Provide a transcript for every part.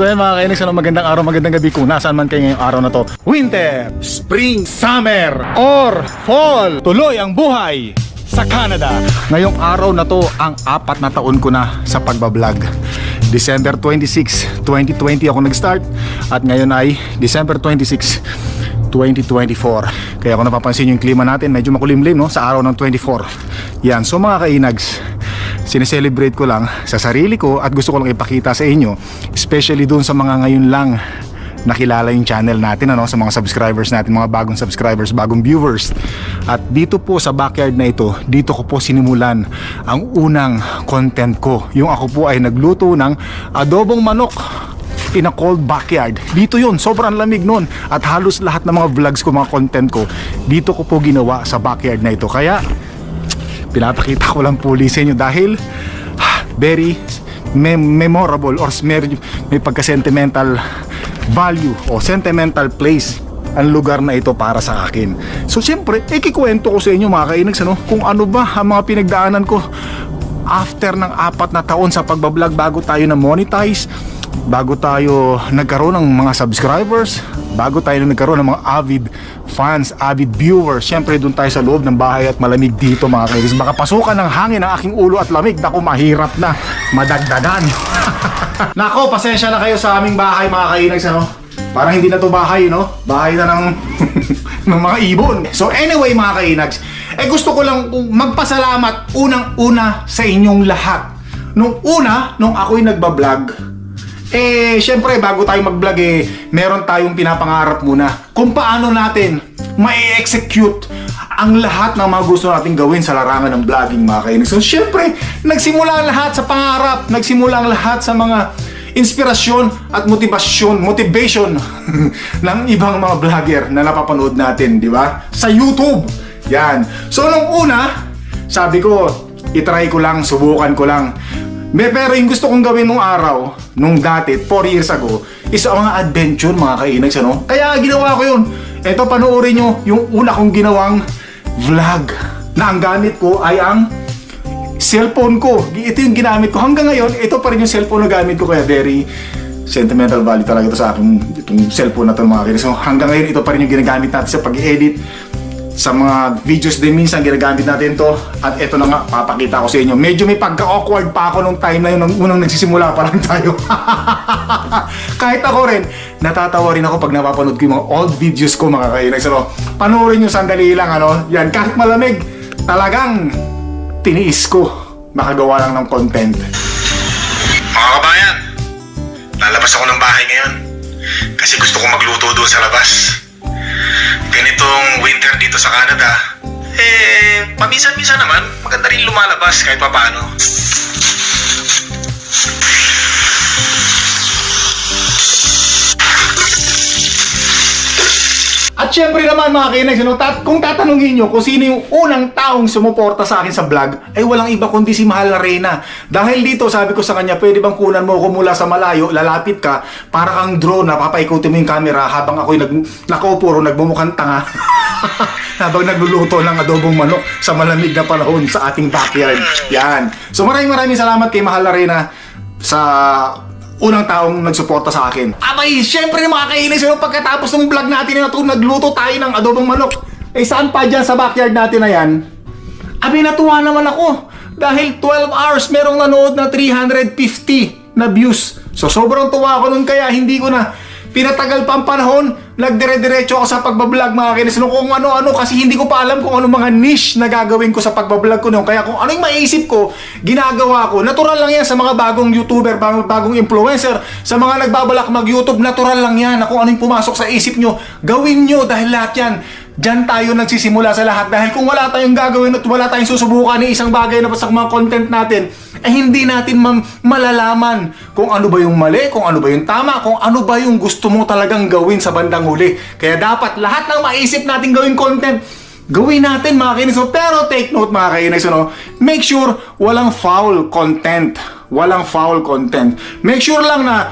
So yan mga kainis, ano, magandang araw, magandang gabi kung nasaan man kayo ngayong araw na to. Winter, Spring, Summer, or Fall. Tuloy ang buhay sa Canada. Ngayong araw na to, ang apat na taon ko na sa pagbablog. December 26, 2020 ako nag-start at ngayon ay December 26, 2024. Kaya kung napapansin yung klima natin, medyo makulimlim no, sa araw ng 24. Yan, so mga kainags, sineselebrate ko lang sa sarili ko at gusto ko lang ipakita sa inyo especially dun sa mga ngayon lang nakilala yung channel natin ano sa mga subscribers natin mga bagong subscribers bagong viewers at dito po sa backyard na ito dito ko po sinimulan ang unang content ko yung ako po ay nagluto ng adobong manok in a cold backyard. Dito yun, sobrang lamig nun. At halos lahat ng mga vlogs ko, mga content ko, dito ko po ginawa sa backyard na ito. Kaya, pinapakita ko lang po sa inyo dahil ah, very mem- memorable or may, may pagka-sentimental value o sentimental place ang lugar na ito para sa akin. So siyempre, ikikwento ko sa inyo mga kainags ano, kung ano ba ang mga pinagdaanan ko after ng apat na taon sa pagbablog bago tayo na monetize bago tayo nagkaroon ng mga subscribers, bago tayo nagkaroon ng mga avid fans, avid viewers, syempre doon tayo sa loob ng bahay at malamig dito mga kaibigan. Baka pasukan ng hangin ang aking ulo at lamig. Naku, mahirap na madagdagan. Nako, pasensya na kayo sa aming bahay mga kainags, ano? Parang hindi na to bahay, no? Bahay na ng, ng mga ibon. So anyway mga kainags, eh gusto ko lang magpasalamat unang-una sa inyong lahat. Nung una, nung ako'y nagbablog, eh, syempre, bago tayo mag-vlog eh, meron tayong pinapangarap muna kung paano natin ma-execute ang lahat ng mga gusto nating gawin sa larangan ng vlogging mga kainis. So, syempre, nagsimula ang lahat sa pangarap, nagsimula ang lahat sa mga inspirasyon at motivasyon, motivation ng ibang mga vlogger na napapanood natin, di ba? Sa YouTube. Yan. So, nung una, sabi ko, itry ko lang, subukan ko lang. May pero yung gusto kong gawin nung araw, nung dati, 4 years ago, is ang mga adventure, mga kainags, ano? Kaya ginawa ko yun. Ito, panoorin nyo yung una kong ginawang vlog na ang gamit ko ay ang cellphone ko. Ito yung ginamit ko. Hanggang ngayon, ito pa rin yung cellphone na gamit ko. Kaya very sentimental value talaga ito sa akin. Itong cellphone na ito, mga kainags. So, hanggang ngayon, ito pa rin yung ginagamit natin sa pag-edit sa mga videos din minsan ginagamit natin to. At ito na nga papakita ko sa inyo. Medyo may pagka-awkward pa ako nung time na yun nung unang nagsisimula pa lang tayo. Kahit ako rin natatawa rin ako pag napapanood ko yung mga old videos ko mga kainag. So panoorin nyo sandali lang ano? Yan kahit malamig talagang tiniis ko. Makagawa lang ng content. Mga kabayan, lalabas ako ng bahay ngayon. Kasi gusto ko magluto doon sa labas. Ganitong winter dito sa Canada, eh, paminsan-minsan naman, maganda rin lumalabas kahit papaano. At syempre naman mga kinags, ano, tat kung tatanungin nyo kung sino yung unang taong sumuporta sa akin sa vlog, ay walang iba kundi si Mahal na Reyna. Dahil dito, sabi ko sa kanya, pwede bang kunan mo ako mula sa malayo, lalapit ka, para kang drone na papaikutin mo yung camera habang ako'y nag, nakaupo ro, nagmumukhang tanga. habang nagluluto ng adobong manok sa malamig na panahon sa ating backyard. Yan. So maraming maraming salamat kay Mahal na Reyna sa unang taong nagsuporta sa akin. Abay, syempre mga kainis, yung pagkatapos ng vlog natin na ito, nagluto tayo ng adobong manok. Eh saan pa dyan sa backyard natin na yan? Abi, natuwa naman ako. Dahil 12 hours, merong nanood na 350 na views. So sobrang tuwa ako nun kaya hindi ko na pinatagal pa ang panahon, nagdire-diretso ako sa pagbablog mga kinis. Kung ano-ano kasi hindi ko pa alam kung ano mga niche na gagawin ko sa pagbablog ko noon. Kaya kung ano yung maisip ko, ginagawa ko. Natural lang yan sa mga bagong YouTuber, bagong, bagong influencer, sa mga nagbabalak mag-YouTube, natural lang yan na kung ano yung pumasok sa isip nyo, gawin nyo dahil lahat yan. Diyan tayo nagsisimula sa lahat dahil kung wala tayong gagawin at wala tayong susubukan ni isang bagay na sa mga content natin, eh hindi natin ma- malalaman kung ano ba yung mali, kung ano ba yung tama, kung ano ba yung gusto mo talagang gawin sa bandang huli. Kaya dapat lahat ng maisip natin gawin content, gawin natin mga kainis. Pero take note mga kainis, ano, make sure walang foul content. walang foul content. Make sure lang na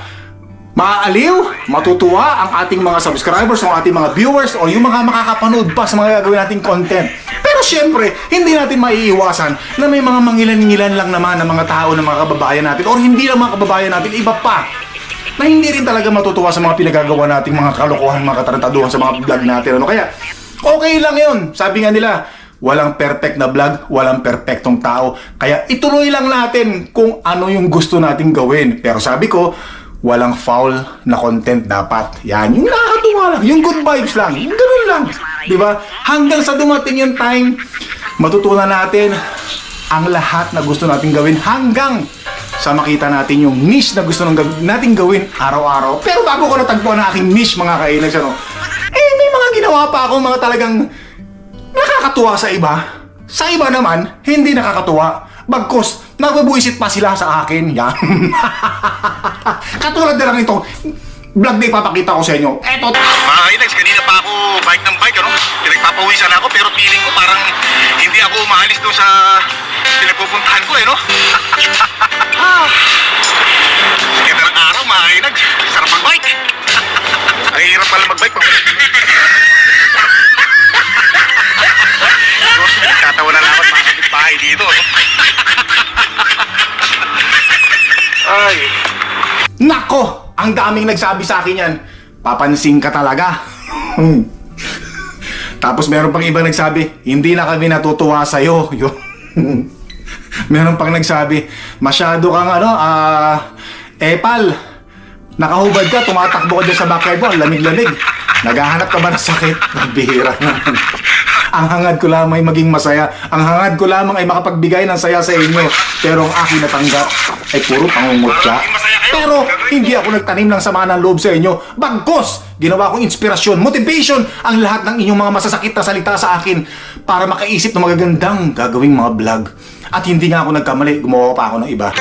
maaaliw, matutuwa ang ating mga subscribers, ang ating mga viewers, o yung mga makakapanood pa sa mga gagawin nating content. Pero syempre, hindi natin maiiwasan na may mga mangilan-ngilan lang naman ng mga tao ng mga kababayan natin, or hindi lang mga kababayan natin, iba pa, na hindi rin talaga matutuwa sa mga pinagagawa nating mga kalokohan, mga katarantaduhan sa mga vlog natin. Ano kaya, okay lang yun. Sabi nga nila, walang perfect na vlog, walang perfectong tao. Kaya ituloy lang natin kung ano yung gusto nating gawin. Pero sabi ko, walang foul na content dapat. Yan, yung nakakatuwa lang, yung good vibes lang, yung ganun lang. Di ba? Hanggang sa dumating yung time, matutunan natin ang lahat na gusto nating gawin hanggang sa makita natin yung niche na gusto nating gawin araw-araw. Pero bago ko natagpuan ang aking niche mga kainags, ano, eh may mga ginawa pa ako mga talagang nakakatuwa sa iba. Sa iba naman, hindi nakakatuwa. Bagkos, nagbabuisit pa sila sa akin. Yan. Katulad na lang ito, vlog na ipapakita ko sa inyo. Eto, Mga kainags, kanina pa ako bike ng bike, ano? Pinagpapawisan ako, pero feeling ko parang hindi ako umaalis doon sa pinagpupuntahan ko, eh, no? Ganda araw, mga kainags. Sarap mag-bike. Hirap pala mag-bike. Tatawa na naman mga kapitbahay dito? Ay, Nako! Ang daming nagsabi sa akin yan. Papansin ka talaga. Tapos meron pang iba nagsabi, hindi na kami natutuwa sa'yo. Yun. meron pang nagsabi, masyado kang ano, ah, epal. Nakahubad ka, tumatakbo ka dyan sa backyard mo, ang lamig-lamig. Naghahanap ka ba ng sakit? Bihira naman. Ang hangad ko lamang ay maging masaya. Ang hangad ko lamang ay makapagbigay ng saya sa inyo. Pero ang aking natanggap ay puro pangungutya. Pero hindi ako nagtanim ng sama ng loob sa inyo. Bagkos! Ginawa kong inspirasyon, motivation ang lahat ng inyong mga masasakit na salita sa akin para makaisip ng magagandang gagawing mga vlog. At hindi nga ako nagkamali, gumawa pa ako ng iba.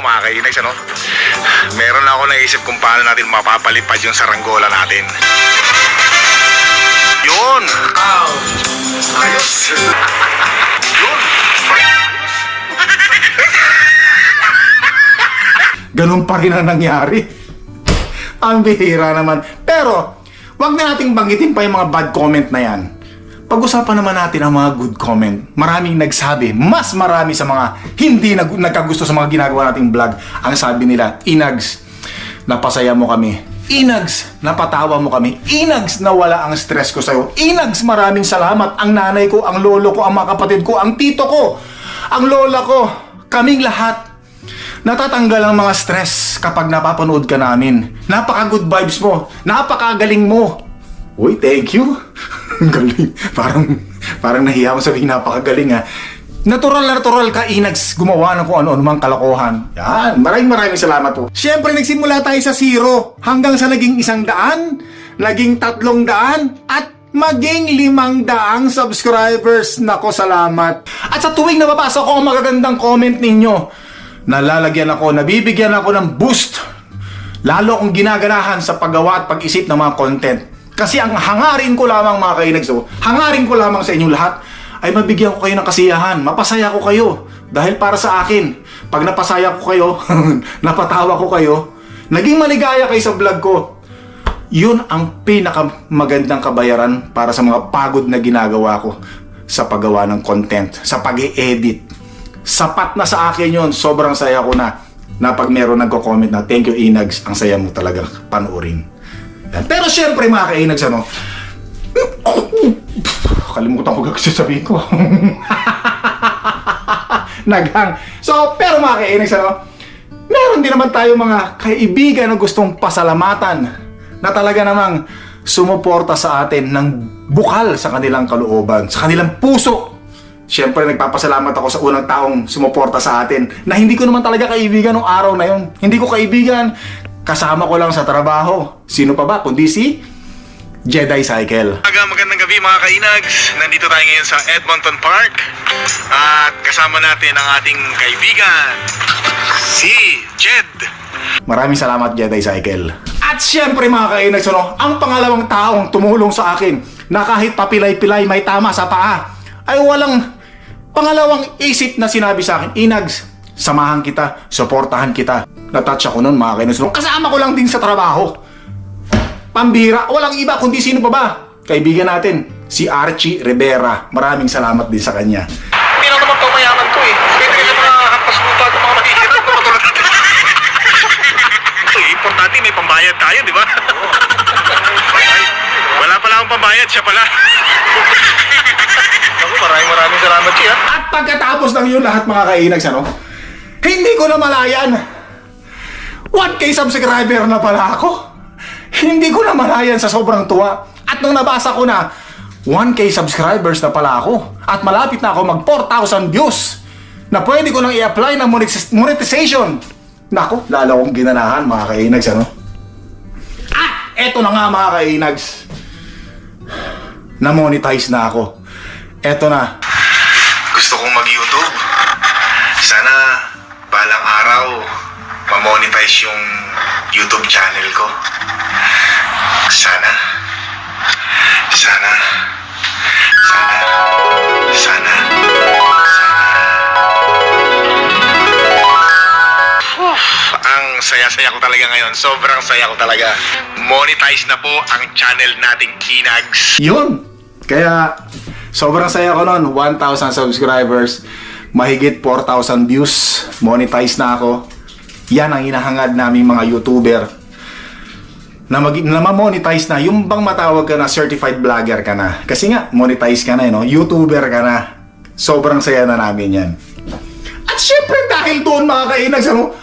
Mga kainags, ano? Meron na ako naisip kung paano natin mapapalipad yung saranggola natin. Yun! Ow! Ayos! Ganun pa rin ang nangyari. ang bihira naman. Pero, wag na nating banggitin pa yung mga bad comment na yan. Pag-usapan naman natin ang mga good comment. Maraming nagsabi, mas marami sa mga hindi nag nagkagusto sa mga ginagawa nating vlog. Ang sabi nila, Inags, napasaya mo kami. Inags, napatawa mo kami. Inags, nawala ang stress ko sa'yo. Inags, maraming salamat. Ang nanay ko, ang lolo ko, ang mga kapatid ko, ang tito ko, ang lola ko, kaming lahat. Natatanggal ang mga stress kapag napapanood ka namin. Napaka-good vibes mo. Napakagaling mo. Uy, thank you. Galing. Parang, parang nahiya ako sabihin napakagaling ha. Natural na natural ka, Inags, gumawa ng kung ano-ano mang kalokohan. Yan, maraming maraming salamat po. Siyempre, nagsimula tayo sa zero hanggang sa naging isang daan, naging tatlong daan, at maging limang daang subscribers. Nako, salamat. At sa tuwing nababasa ko ang magagandang comment ninyo, nalalagyan ako, nabibigyan ako ng boost Lalo akong ginaganahan sa paggawa at pag-isip ng mga content. Kasi ang hangarin ko lamang mga kainagso, hangarin ko lamang sa inyong lahat, ay mabigyan ko kayo ng kasiyahan, mapasaya ko kayo. Dahil para sa akin, pag napasaya ko kayo, napatawa ko kayo, naging maligaya kayo sa vlog ko, yun ang pinakamagandang kabayaran para sa mga pagod na ginagawa ko sa paggawa ng content, sa pag edit Sapat na sa akin yun, sobrang saya ko na na pag meron nagko-comment na thank you Inags, ang saya mo talaga. Panoorin. Pero syempre mga ka-Inags, ano, kalimutan ko gagawin ko. Naghang. So, pero mga ka-Inags, ano, meron din naman tayo mga kaibigan na gustong pasalamatan na talaga namang sumuporta sa atin ng bukal sa kanilang kalooban, sa kanilang puso. Siyempre, nagpapasalamat ako sa unang taong sumuporta sa atin na hindi ko naman talaga kaibigan nung araw na yon. Hindi ko kaibigan, kasama ko lang sa trabaho. Sino pa ba? Kundi si Jedi Cycle. Aga, magandang gabi mga kainags. Nandito tayo ngayon sa Edmonton Park. At kasama natin ang ating kaibigan, si Jed. Maraming salamat, Jedi Cycle. At syempre mga kainags, ano, ang pangalawang taong tumulong sa akin na kahit papilay-pilay may tama sa paa, ay walang pangalawang isip na sinabi sa akin, Inags, samahan kita, suportahan kita. Natouch ako nun mga kainags. ano. Kasama ko lang din sa trabaho. Pambira, walang iba kundi sino pa ba? Kaibigan natin, si Archie Rivera. Maraming salamat din sa kanya. Hindi lang naman pamayaman to eh. Pwede ka mga hampas lupa ng mga mahihirap na matulad natin. Importante may pambayad tayo, di ba? Wala pala akong pambayad, siya pala. Ako, maraming maraming salamat siya. At pagkatapos ng yun lahat mga kainags, ano? Hindi ko na malayan. 1K subscriber na pala ako. Hindi ko na malayan sa sobrang tuwa. At nung nabasa ko na 1K subscribers na pala ako at malapit na ako mag 4,000 views na pwede ko nang i-apply ng monetization. Nako, lalo akong ginanahan mga kainags, ano? At eto na nga mga kainags. Na-monetize na ako. Eto na, balang araw ma-monetize yung YouTube channel ko. Sana. Sana. Sana. Sana. Ang saya-saya ko talaga ngayon. Sobrang saya ko talaga. Monetize na po ang channel nating Inags. Yun! Kaya, sobrang saya ko nun. 1,000 subscribers, mahigit 4,000 views, monetize na ako. Yan ang hinahangad naming mga YouTuber. Na, mag, na ma-monetize na, yung bang matawag ka na certified vlogger ka na. Kasi nga, monetize ka na, eh, no? YouTuber ka na. Sobrang saya na namin yan. At syempre dahil doon mga kainags, ano,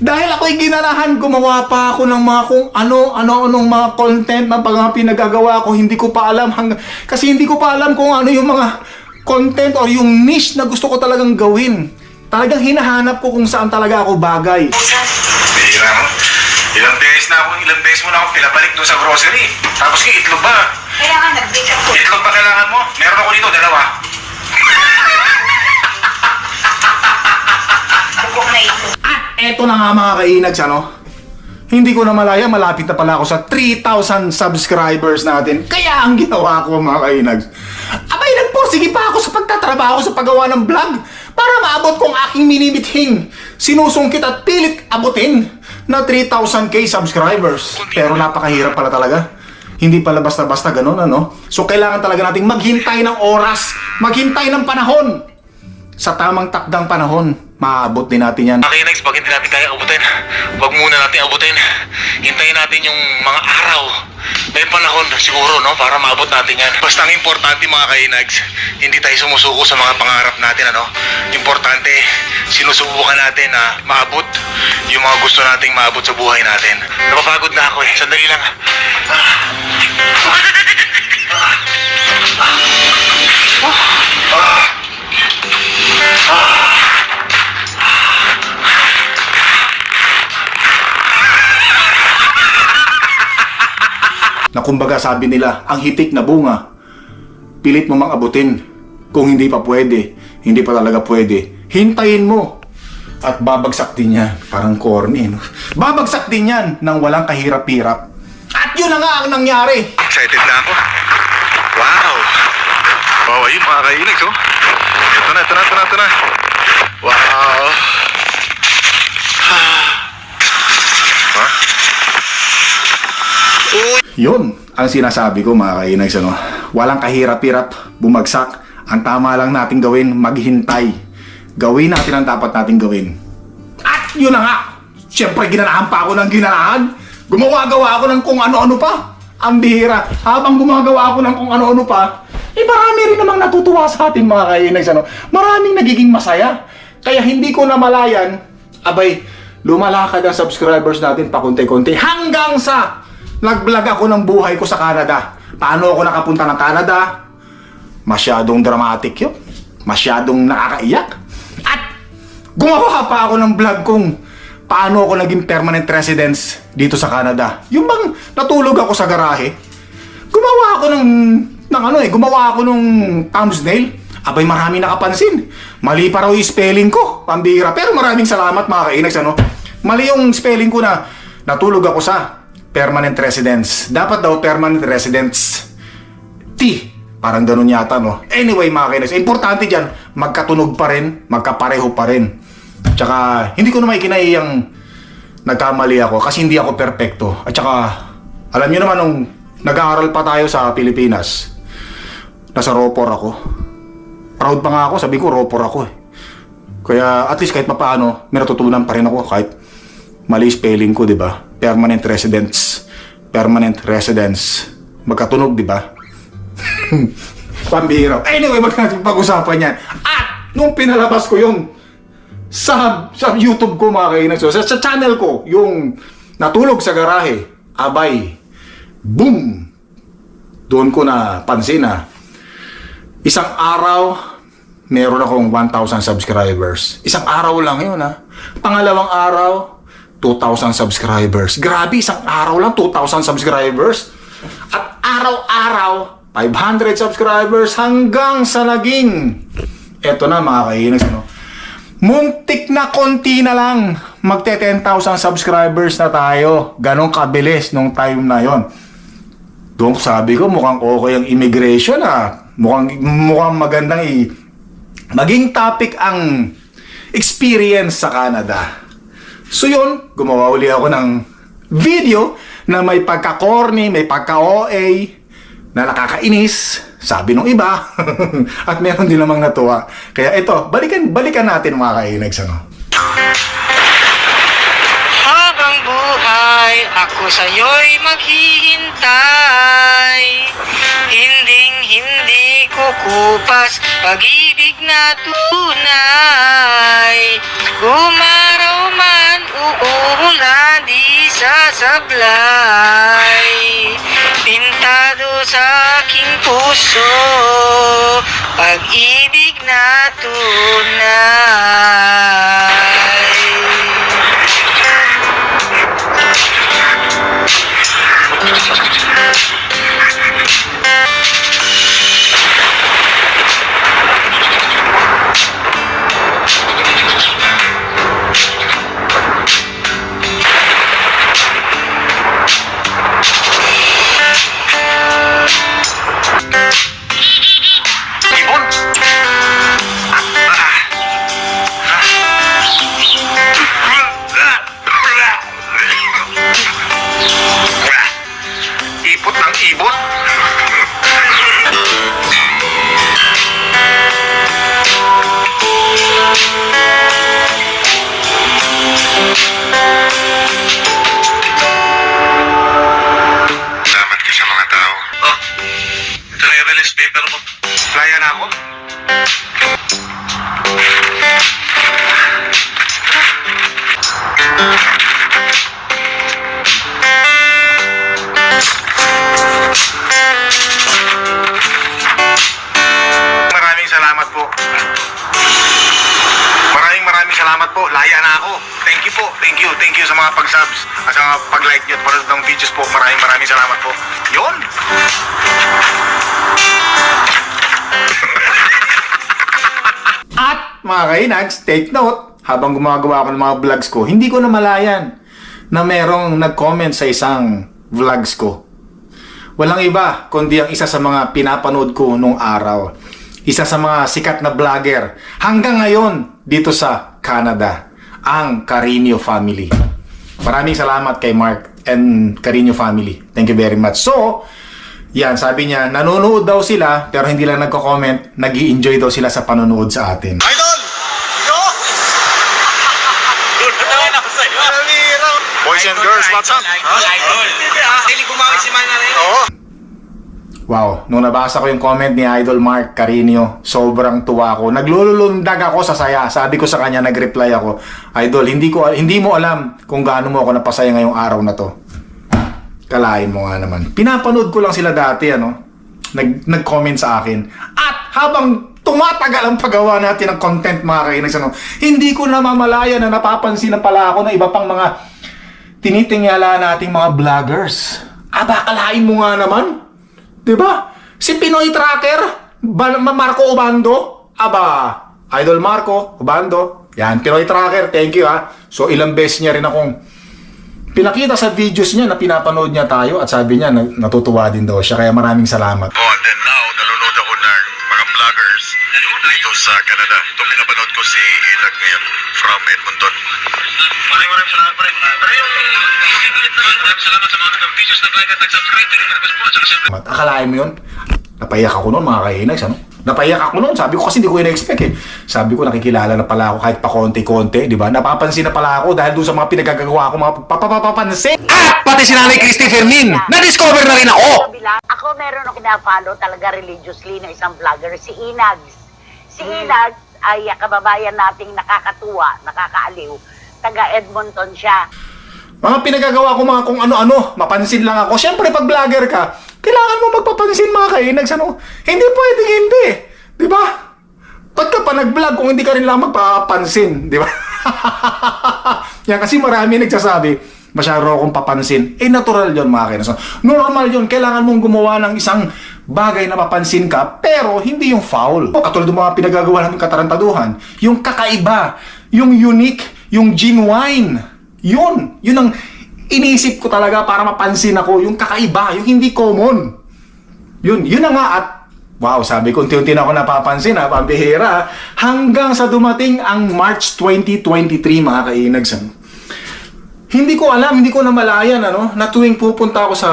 dahil ako'y ginanahan, gumawa pa ako ng mga kung ano, ano, anong mga content na mga pinagagawa ko, hindi ko pa alam hang, kasi hindi ko pa alam kung ano yung mga content or yung niche na gusto ko talagang gawin. Talagang hinahanap ko kung saan talaga ako bagay. Bihira mo. Ilang beses na ako, ilang beses mo na ako pinabalik doon sa grocery. Tapos yung itlog ba? Kaya nga, nag-break ako. Itlog ba kailangan mo? Meron ako dito, dalawa. Bugok na ito. At eto na nga mga kainags, ano? Hindi ko na malaya, malapit na pala ako sa 3,000 subscribers natin. Kaya ang ginawa ko mga kainags, abay nagporsige pa ako sa pagtatrabaho sa paggawa ng vlog para maabot ko ang aking minimithing. Sinusungkit at pilit abutin na 3,000k subscribers. Pero napakahirap pala talaga. Hindi pala basta-basta ganun, ano? So kailangan talaga nating maghintay ng oras, maghintay ng panahon. Sa tamang takdang panahon, maaabot din natin yan. Okay, next, pag hindi natin kaya abutin, wag muna natin abutin. Hintayin natin yung mga araw. May panahon siguro, no? Para maabot natin yan. Basta ang importante mga kainags, hindi tayo sumusuko sa mga pangarap natin, ano? Importante, sinusubukan natin na maabot yung mga gusto nating maabot sa buhay natin. Napapagod na ako eh. Sandali lang. Na kumbaga sabi nila, ang hitik na bunga, pilit mo mang abutin. Kung hindi pa pwede, hindi pa talaga pwede, hintayin mo. At babagsak din yan. Parang corny, no? Babagsak din yan ng walang kahirap-hirap. At yun na nga ang nangyari. Excited na ako. Wow! Wow, ayun mga kainags, oh. Ito na, ito na, ito na. Wow! Ha? Uy! Yun ang sinasabi ko mga kainags, ano? Walang kahirap-hirap, bumagsak. Ang tama lang natin gawin, maghintay. Gawin natin ang dapat natin gawin. At yun na nga, siyempre ginanahan pa ako ng ginanahan. Gumawa-gawa ako ng kung ano-ano pa. Ang bihira. Habang gumagawa ako ng kung ano-ano pa, eh marami rin namang natutuwa sa atin mga kainags, ano? Maraming nagiging masaya. Kaya hindi ko na malayan, abay, lumalakad ang subscribers natin pa konti-konti hanggang sa nag-vlog ako ng buhay ko sa Canada. Paano ako nakapunta ng Canada? Masyadong dramatic yun. Masyadong nakakaiyak. At gumawa pa ako ng vlog kung paano ako naging permanent residence dito sa Canada. Yung bang natulog ako sa garahe, gumawa ako ng, ng ano eh, gumawa ako ng thumbnail Abay, marami nakapansin. Mali pa raw yung spelling ko. Pambira. Pero maraming salamat mga kainags, ano? Mali yung spelling ko na natulog ako sa permanent residence. Dapat daw permanent residence T. Parang ganun yata, no? Anyway, mga kainis, importante dyan, magkatunog pa rin, magkapareho pa rin. Tsaka, hindi ko na may kinaiyang nagkamali ako kasi hindi ako perpekto. At tsaka, alam nyo naman, nung nag-aaral pa tayo sa Pilipinas, nasa Ropor ako. Proud pa nga ako, sabi ko, Ropor ako eh. Kaya, at least kahit papaano, may natutunan pa rin ako kahit mali spelling ko, di ba? Permanent residence. Permanent residence. Magkatunog, di ba? Pambihira. Anyway, wag natin pag-usapan yan. At, nung pinalabas ko yung sa, sa YouTube ko mga kainan. So, sa, sa channel ko, yung natulog sa garahe, abay, boom! Doon ko na pansin na isang araw, meron akong 1,000 subscribers. Isang araw lang yun ha. Pangalawang araw, 2,000 subscribers. Grabe, isang araw lang, 2,000 subscribers. At araw-araw, 500 subscribers hanggang sa naging eto na mga kainags, ano? Muntik na konti na lang. Magte 10,000 subscribers na tayo. Ganon kabilis nung time na yon. Doon sabi ko mukhang okay ang immigration ah. Mukhang, mukhang magandang i maging topic ang experience sa Canada. So yun, gumawa uli ako ng video na may pagka-corny, may pagka-OA, na nakakainis, sabi nung iba, at meron din namang natuwa. Kaya ito, balikan, balikan natin mga kainags, ano? Habang ako sa'yo'y maghihintay. Hinding hindi kukupas, pag-ibig na tunay. Umaraw man, uulan, di sasablay. Pintado sa aking puso, pag-ibig na tunay mga kainags, take note, habang gumagawa ako ng mga vlogs ko, hindi ko na malayan na merong nag-comment sa isang vlogs ko. Walang iba, kundi ang isa sa mga pinapanood ko nung araw. Isa sa mga sikat na vlogger hanggang ngayon dito sa Canada, ang Carino family. Maraming salamat kay Mark and Carino family. Thank you very much. So, yan, sabi niya, nanonood daw sila, pero hindi lang nagko-comment, nag enjoy daw sila sa panonood sa atin. Idol! What's up? Idol. Dili bumawi si Man na rin. Oo. Wow, nung nabasa ko yung comment ni Idol Mark Carinio, sobrang tuwa ko. Naglululundag ako sa saya. Sabi ko sa kanya, nag-reply ako, Idol, hindi ko hindi mo alam kung gaano mo ako napasaya ngayong araw na to. Kalain mo nga naman. Pinapanood ko lang sila dati, ano? Nag, nag-comment sa akin. At habang tumatagal ang paggawa natin ng content, mga kainis, ano, hindi ko namamalaya na napapansin na pala ako na iba pang mga tinitingala nating mga vloggers. Aba, kalain mo nga naman. ba? Si Pinoy Tracker, Ba- Ma- Marco Obando? Aba, Idol Marco Obando. Yan, Pinoy Tracker, thank you ha. So ilang beses niya rin akong pinakita sa videos niya na pinapanood niya tayo at sabi niya na- natutuwa din daw siya. Kaya maraming salamat. Oh, and then now, nanonood ako ng mga vloggers dito sa Canada. Ito pinapanood ko si Ilag ngayon from Edmonton. Maraming maraming salamat pa rin. Pero yung maraming salamat sa mga nag-videos, nag-like at nag-subscribe. Nag-request po. At saka syempre, Akalain mo yun? Napaiyak ako noon mga kainags, ano? Napaiyak ako noon. Sabi ko kasi hindi ko in-expect eh. Sabi ko nakikilala na pala ako kahit pa konti-konti, di ba? Napapansin na pala ako dahil doon sa mga pinagagagawa ko, mga papapapansin. At pati si Nanay Christy Fermin, na-discover na rin ako! Ako meron ako kinapalo talaga religiously na isang vlogger, si Inags. Si Inags ay ah, kababayan nating nakakatuwa, nakakaaliw. Taga Edmonton siya. Mga pinagagawa ko mga kung ano-ano, mapansin lang ako. Siyempre, pag vlogger ka, kailangan mo magpapansin mga kainags, ano? Hindi pwedeng hindi. Di ba? Ba't ka pa nag-vlog kung hindi ka rin lang magpapansin? Di ba? Yan, kasi marami nagsasabi, masyado akong papansin. Eh, natural yon mga kainags. Normal yon Kailangan mong gumawa ng isang bagay na mapansin ka, pero hindi yung foul. Katulad ng mga pinagagawa namin katarantaduhan, yung kakaiba, yung unique, yung genuine. Yun, yun ang inisip ko talaga para mapansin ako, yung kakaiba, yung hindi common. Yun, yun na nga at Wow, sabi ko, unti-unti na ako napapansin ha, pambihira ha. Hanggang sa dumating ang March 2023 mga kainags. Hindi ko alam, hindi ko namalayan ano, na tuwing pupunta ako sa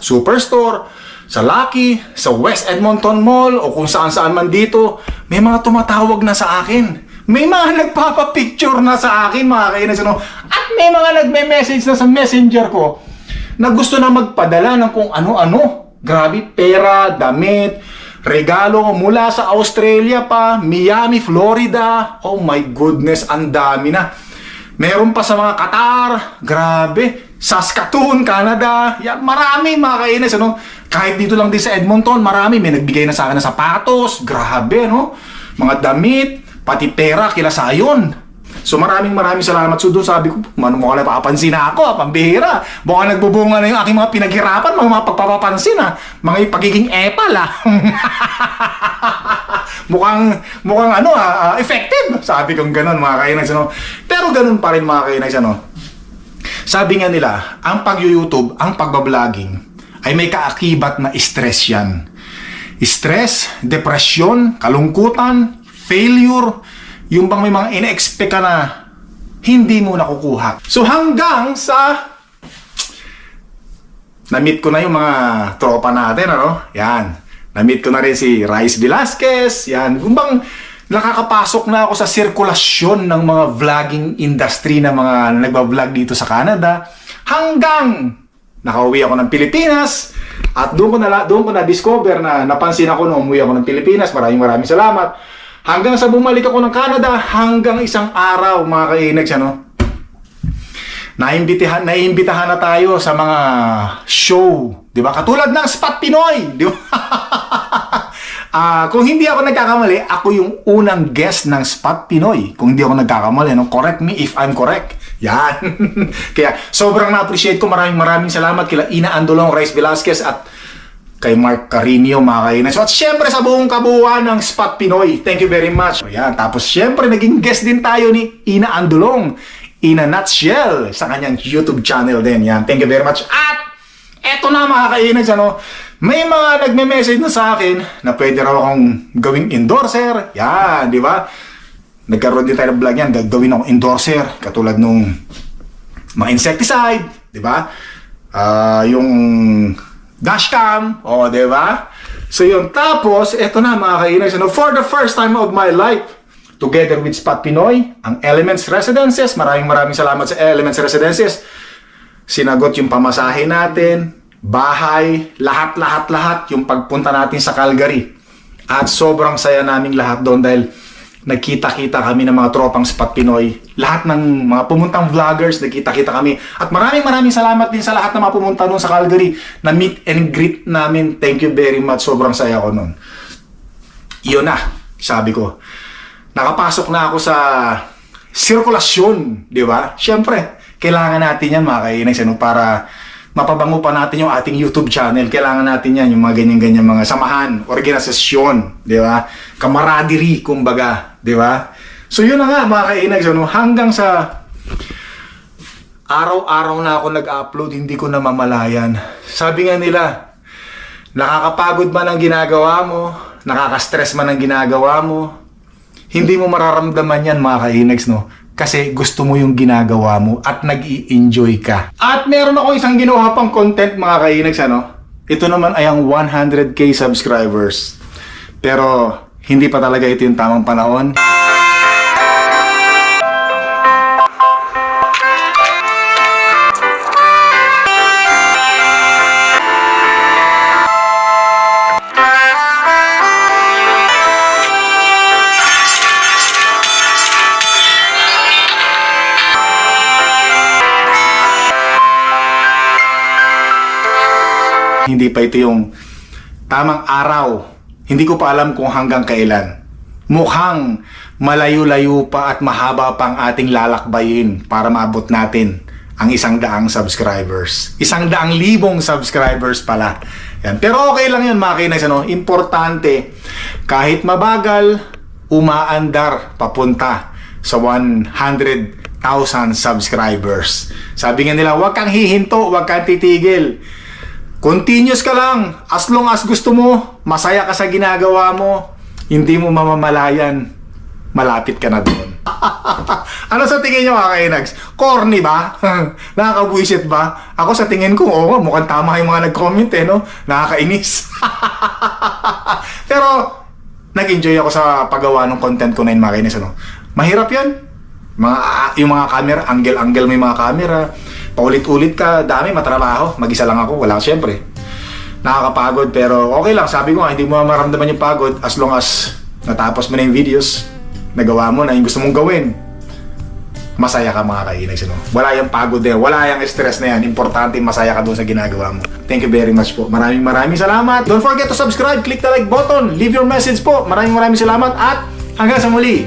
Superstore, sa Lucky, sa West Edmonton Mall, o kung saan-saan man dito, may mga tumatawag na sa akin. May mga nagpapapicture na sa akin, mga kainas, ano? At may mga nagme-message na sa messenger ko na gusto na magpadala ng kung ano-ano. Grabe, pera, damit, regalo mula sa Australia pa, Miami, Florida. Oh my goodness, ang dami na. Meron pa sa mga Qatar, grabe. Saskatoon, Canada. Yan, marami mga kainis, ano? Kahit dito lang din sa Edmonton, marami. May nagbigay na sa akin ng sapatos. Grabe, no? Mga damit, pati pera, kila sayon. So maraming maraming salamat. So doon sabi ko, ano mo na papansin na ako, ah, pambihira. Baka nagbubunga na yung aking mga pinaghirapan, mga, mga pagpapapansin ha. Mga pagiging epal ha. mukhang, mukhang ano ha, effective. Sabi kong ganun mga kainags, ano. Pero ganun pa rin mga kainags, ano. Sabi nga nila, ang pag-YouTube, ang pagbabloging, ay may kaakibat na stress yan. Stress, depresyon, kalungkutan, failure, yung bang may mga ina-expect ka na hindi mo nakukuha. So hanggang sa na-meet ko na yung mga tropa natin, ano? Yan. Na-meet ko na rin si Rice Velasquez. Yan. Kung bang nakakapasok na ako sa sirkulasyon ng mga vlogging industry na mga nagbablog dito sa Canada hanggang nakauwi ako ng Pilipinas at doon ko na doon ko na discover na napansin ako nung umuwi ako ng Pilipinas. Maraming maraming salamat. Hanggang sa bumalik ako ng Canada hanggang isang araw mga kainags ano naimbitahan naimbitahan na tayo sa mga show, 'di ba? Katulad ng Spot Pinoy, 'di ba? Ah, kung hindi ako nagkakamali, ako yung unang guest ng Spot Pinoy. Kung hindi ako nagkakamali, no? correct me if I'm correct. Yan. Kaya sobrang na-appreciate ko. Maraming maraming salamat kila Ina Andolong, Rice Velasquez at kay Mark Carinio, mga kainas. At syempre sa buong kabuuan ng Spot Pinoy, thank you very much. Ayan, tapos syempre naging guest din tayo ni Ina Andolong, Ina Nutshell, sa kanyang YouTube channel din. Yan, thank you very much. At eto na mga kainas, ano, may mga nagme-message na sa akin na pwede raw akong gawing endorser. Yan, di ba? Nagkaroon din tayo ng vlog yan, gagawin akong endorser, katulad nung mga insecticide, di ba? Ah, yung dashcam, o, di ba? So yun, tapos, eto na mga kainis, ano, for the first time of my life, together with Spot Pinoy, ang Elements Residences, maraming maraming salamat sa Elements Residences, sinagot yung pamasahe natin, bahay, lahat-lahat-lahat yung pagpunta natin sa Calgary. At sobrang saya naming lahat doon dahil nagkita-kita kami ng mga tropang Spot Pinoy. Lahat ng mga pumuntang vloggers, nagkita-kita kami. At maraming maraming salamat din sa lahat ng mga pumunta doon sa Calgary na meet and greet namin. Thank you very much. Sobrang saya ko noon. Yun na, sabi ko. Nakapasok na ako sa sirkulasyon, di ba? Siyempre, kailangan natin yan mga kainags ano, para mapabango pa natin yung ating YouTube channel. Kailangan natin yan, yung mga ganyan-ganyan mga samahan, organisasyon, di ba? Camaraderie, kumbaga, di ba? So yun na nga mga kainags, ano, hanggang sa araw-araw na ako nag-upload, hindi ko namamalayan. Sabi nga nila, nakakapagod man ang ginagawa mo, nakaka-stress man ang ginagawa mo, hindi mo mararamdaman yan mga kainags, no? Kasi gusto mo yung ginagawa mo at nag enjoy ka. At meron ako isang ginawa pang content mga kainags, ano? Ito naman ay ang 100k subscribers. Pero hindi pa talaga ito yung tamang panahon. Hindi pa ito yung tamang araw. Hindi ko pa alam kung hanggang kailan. Mukhang malayo-layo pa at mahaba pang ating lalakbayin para maabot natin ang isang daang subscribers. Isang daang libong subscribers pala. Yan. Pero okay lang yun mga kinags, ano? Importante, kahit mabagal, umaandar papunta sa 100,000 subscribers. Sabi nga nila, huwag kang hihinto, huwag kang titigil. Continuous ka lang. As long as gusto mo, masaya ka sa ginagawa mo, hindi mo mamamalayan, malapit ka na doon. ano sa tingin nyo mga kainags? Corny ba? Nakakabwisit ba? Ako sa tingin ko, oo, mukhang tama yung mga nag-comment eh, no? Nakakainis. Pero, nag-enjoy ako sa paggawa ng content ko na yun mga kainis, ano? Mahirap yan. Mga, yung mga camera, angle-angle yung mga camera, paulit-ulit ka, dami, matrabaho. Mag-isa lang ako, wala syempre. Nakakapagod, pero okay lang. Sabi ko nga, hindi mo maramdaman yung pagod as long as natapos mo na yung videos, nagawa mo na yung gusto mong gawin. Masaya ka mga kainags, ano? Wala yung pagod there, wala yung stress na yan. Importante, masaya ka doon sa ginagawa mo. Thank you very much po. Maraming maraming salamat. Don't forget to subscribe, click the like button, leave your message po. Maraming maraming salamat at hanggang sa muli.